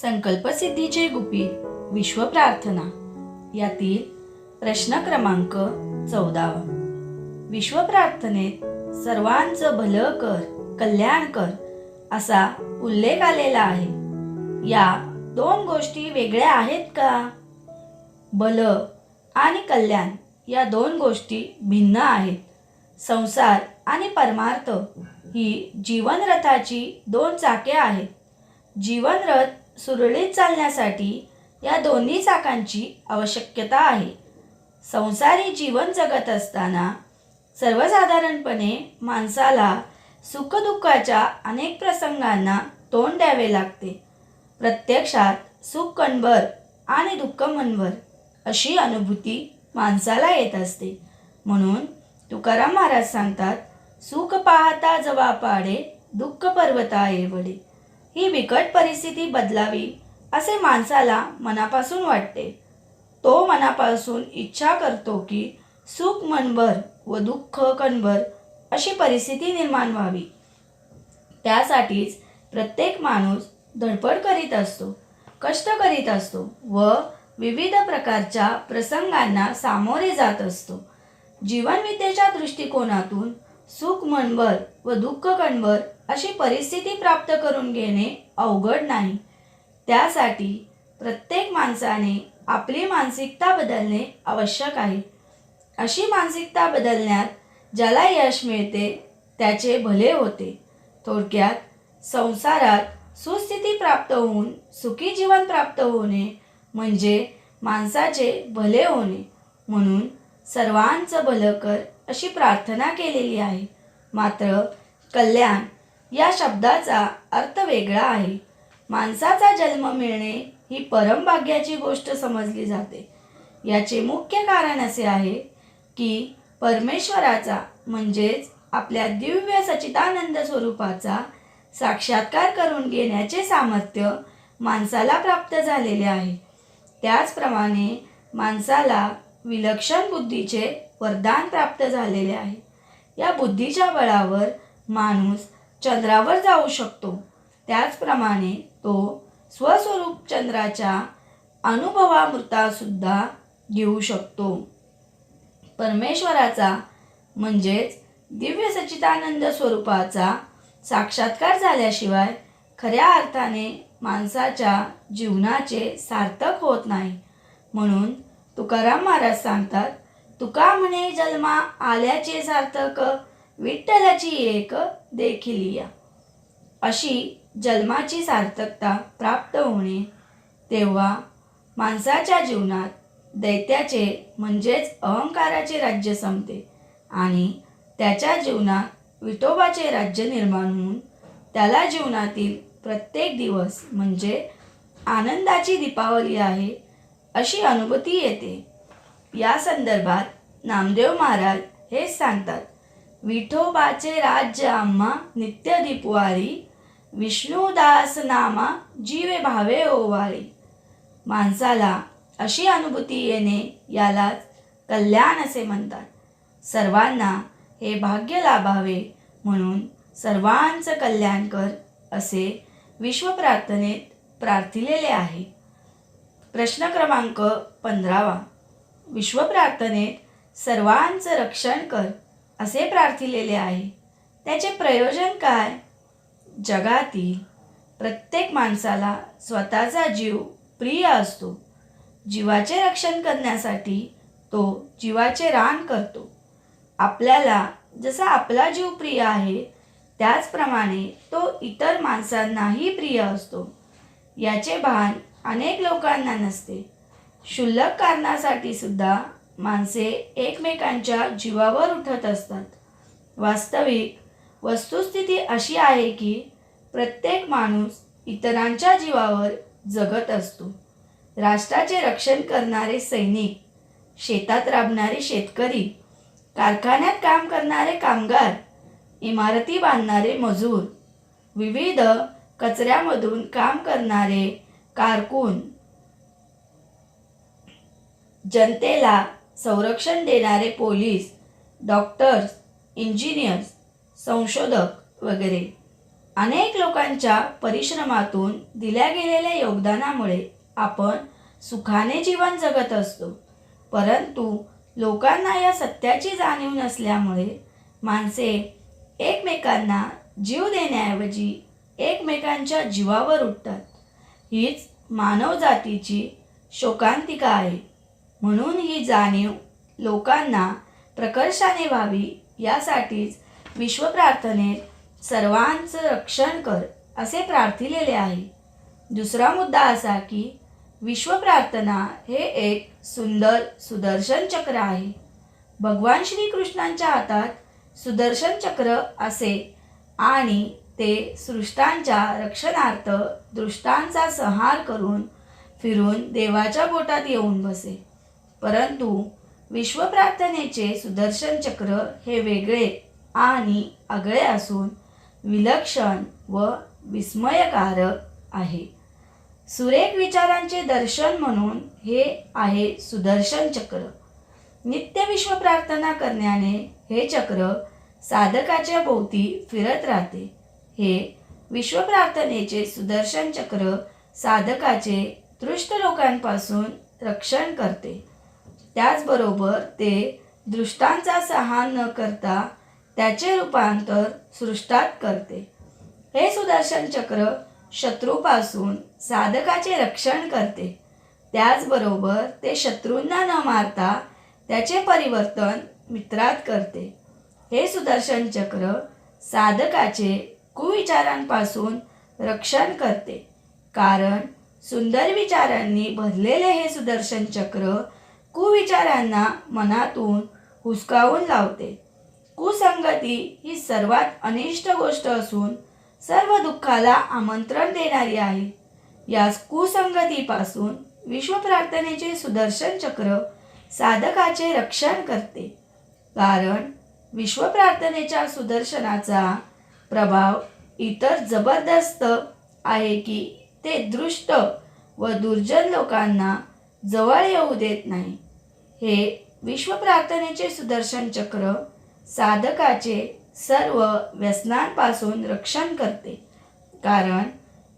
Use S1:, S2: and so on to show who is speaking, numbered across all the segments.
S1: संकल्पसिद्धीचे गुपित विश्वप्रार्थना यातील प्रश्न क्रमांक चौदावा विश्वप्रार्थनेत सर्वांचं भलं कर कल्याण कर असा उल्लेख आलेला आहे. या दोन गोष्टी वेगळ्या आहेत का? बल आणि कल्याण या दोन गोष्टी भिन्न आहेत. संसार आणि परमार्थ ही जीवनरथाची दोन चाके आहेत. जीवनरथ सुरळीत चालण्यासाठी या दोन्ही चाकांची आवश्यकता आहे. संसारी जीवन जगत असताना सर्वसाधारणपणे माणसाला सुखदुःखाच्या अनेक प्रसंगांना तोंड द्यावे लागते. प्रत्यक्षात सुख कणभर आणि दुःख मनभर अशी अनुभूती माणसाला येत असते. म्हणून तुकाराम महाराज सांगतात सुख पाहता जवा पाडे दुःख पर्वता वडे ही बिकट परिस्थिती बदलावी असे माणसाला मनापासून वाटते. तो मनापासून इच्छा करतो की सुख मनभर व दुःख कणभर अशी परिस्थिती निर्माण व्हावी. त्यासाठीच प्रत्येक माणूस धडपड करीत असतो कष्ट करीत असतो व विविध प्रकारच्या प्रसंगांना सामोरे जात असतो. जीवनविद्येच्या दृष्टिकोनातून सुख मनभर व दुःख कणभर अशी परिस्थिती प्राप्त करून घेणे अवघड नाही. त्यासाठी प्रत्येक माणसाने आपली मानसिकता बदलणे आवश्यक आहे. अशी मानसिकता बदलण्यात ज्याला यश मिळते त्याचे भले होते. थोडक्यात संसारात सुस्थिती प्राप्त होऊन सुखी जीवन प्राप्त होणे म्हणजे माणसाचे भले होणे. म्हणून सर्वांचं भलं कर अशी प्रार्थना केलेली आहे. मात्र कल्याण या शब्दाचा अर्थ वेगळा आहे. माणसाचा जन्म मिळणे ही परमभाग्याची गोष्ट समजली जाते. याचे मुख्य कारण असे आहे की परमेश्वराचा म्हणजेच आपल्या दिव्य सचिदानंद स्वरूपाचा साक्षात्कार करून घेण्याचे सामर्थ्य माणसाला प्राप्त झालेले आहे. त्याचप्रमाणे माणसाला विलक्षण बुद्धीचे वरदान प्राप्त झालेले आहे. या बुद्धीच्या बळावर माणूस चंद्रावर जाऊ शकतो. त्याचप्रमाणे तो स्वस्वरूप चंद्राच्या अनुभवामृतासुद्धा घेऊ शकतो. परमेश्वराचा म्हणजेच दिव्य सचितानंद स्वरूपाचा साक्षात्कार झाल्याशिवाय खऱ्या अर्थाने माणसाच्या जीवनाचे सार्थक होत नाही. म्हणून तुकाराम महाराज सांगतात तुका म्हणे जन्मा आल्याचे सार्थक विठ्ठलाची एक देखिलिया अशी जन्माची सार्थकता प्राप्त होणे तेव्हा माणसाच्या जीवनात दैत्याचे म्हणजेच अहंकाराचे राज्य संपते आणि त्याच्या जीवनात विठोबाचे राज्य निर्माण होऊन त्याला जीवनातील प्रत्येक दिवस म्हणजे आनंदाची दीपावली आहे अशी अनुभूती येते. या संदर्भात नामदेव महाराज हेच सांगतात. विठोबाचे राज्य आम्हा नित्य दीपवारी विष्णुदास नामा जीवे भावे ओवाळी माणसाला अशी अनुभूती येणे यालाच कल्याण असे म्हणतात सर्वांना हे भाग्य लाभावे म्हणून सर्वांचं कल्याण कर असे विश्वप्रार्थनेत प्रार्थिलेले आहे प्रश्न क्रमांक पंधरावा विश्वप्रार्थनेत सर्वांचं रक्षण कर असे प्रार्थिलेले आहे. त्याचे प्रयोजन काय? जगातील प्रत्येक माणसाला स्वतःचा जीव प्रिय असतो. जीवाचे रक्षण करण्यासाठी तो जीवाचे रान करतो. आपल्याला जसा आपला जीव प्रिय आहे त्याचप्रमाणे तो इतर माणसांनाही प्रिय असतो. याचे भान अनेक लोकांना नसते. क्षुल्लक कारणासाठी सुद्धा माणसे एकमेकांच्या जीवावर उठत असतात. वास्तविक वस्तुस्थिती अशी आहे की प्रत्येक माणूस इतरांच्या जीवावर जगत असतो. राष्ट्राचे रक्षण करणारे सैनिक शेतात राबणारे शेतकरी कारखान्यात काम करणारे कामगार इमारती बांधणारे मजूर विविध कचऱ्यामधून काम करणारे कारकून जनतेला संरक्षण देणारे पोलीस डॉक्टर्स इंजिनियर्स संशोधक वगैरे. अनेक लोकांच्या परिश्रमातून दिल्या गेलेल्या योगदानामुळे आपण सुखाने जीवन जगत असतो. परंतु लोकांना या सत्याची जाणीव नसल्यामुळे माणसे एकमेकांना जीव देण्याऐवजी एकमेकांच्या जीवावर उठतात. हीच मानवजातीची शोकांतिका आहे. म्हणून ही जाणीव लोकांना प्रकर्षाने व्हावी यासाठीच विश्वप्रार्थनेत सर्वांचं रक्षण कर असे प्रार्थिलेले आहे. दुसरा मुद्दा असा की विश्वप्रार्थना हे एक सुंदर सुदर्शन चक्र आहे. भगवान श्रीकृष्णांच्या हातात सुदर्शन चक्र असे आणि ते सृष्टांच्या रक्षणार्थ दृष्टांचा संहार करून फिरून देवाच्या बोटात येऊन बसे. परंतु विश्वप्रार्थनेचे सुदर्शन चक्र हे वेगळे आणि आगळे असून विलक्षण व विस्मयकारक आहे. सुरेख विचारांचे दर्शन म्हणून हे आहे सुदर्शन चक्र. नित्य विश्व प्रार्थना करण्याने हे चक्र साधकाच्या भोवती फिरत राहते. हे विश्व प्रार्थनेचे सुदर्शन चक्र साधकाचे दृष्ट लोकांपासून रक्षण करते. त्याचबरोबर ते दृष्टांचा सहान न करता त्याचे रूपांतर सृष्टात करते. हे सुदर्शन चक्र शत्रूपासून साधकाचे रक्षण करते. त्याचबरोबर ते शत्रूंना न मारता त्याचे परिवर्तन मित्रात करते. हे सुदर्शन चक्र साधकाचे कुविचारांपासून रक्षण करते. कारण सुंदर विचारांनी भरलेले हे सुदर्शन चक्र कुविचारांना मनातून हुसकावून लावते. कुसंगती ही सर्वात अनिष्ट गोष्ट असून सर्व दुःखाला आमंत्रण देणारी आहे. या कुसंगतीपासून विश्वप्रार्थनेचे सुदर्शन चक्र साधकाचे रक्षण करते. कारण विश्वप्रार्थनेच्या सुदर्शनाचा प्रभाव इतर जबरदस्त आहे की ते दृष्ट व दुर्जन लोकांना जवळ येऊ देत नाही. हे विश्वप्रार्थनेचे सुदर्शन चक्र साधकाचे सर्व व्यसनांपासून रक्षण करते. कारण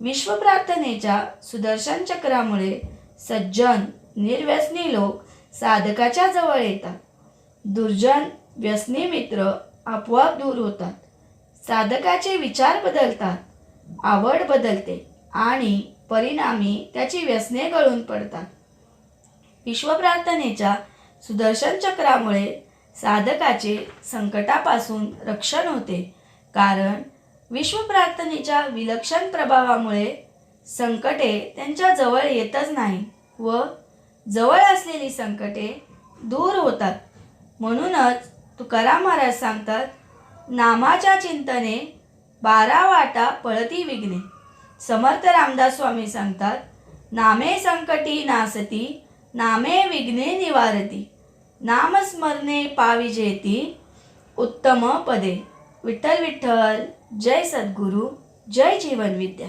S1: विश्वप्रार्थनेच्या सुदर्शन चक्रामुळे सज्जन निर्व्यसनी लोक साधकाच्या जवळ येतात. दुर्जन व्यसनी मित्र आपोआप दूर होतात. साधकाचे विचार बदलतात आवड बदलते आणि परिणामी त्याची व्यसने गळून पडतात. विश्वप्रार्थनेच्या सुदर्शन चक्रामुळे साधकाचे संकटापासून रक्षण होते. कारण विश्वप्रार्थनेच्या विलक्षण प्रभावामुळे संकटे त्यांच्या जवळ येतच नाही व जवळ असलेली संकटे दूर होतात. म्हणूनच तुकाराम महाराज सांगतात नामाच्या चिंतने बारा वाटा पळती विघ्ने. समर्थ रामदास स्वामी सांगतात नामे संकटी नासती नामे विघ्ने निवारती। नामस्मरणे पाविजेती उत्तम पदे विठ्ठल विठ्ठल। जय सद्गुरू। जय जीवन विद्या।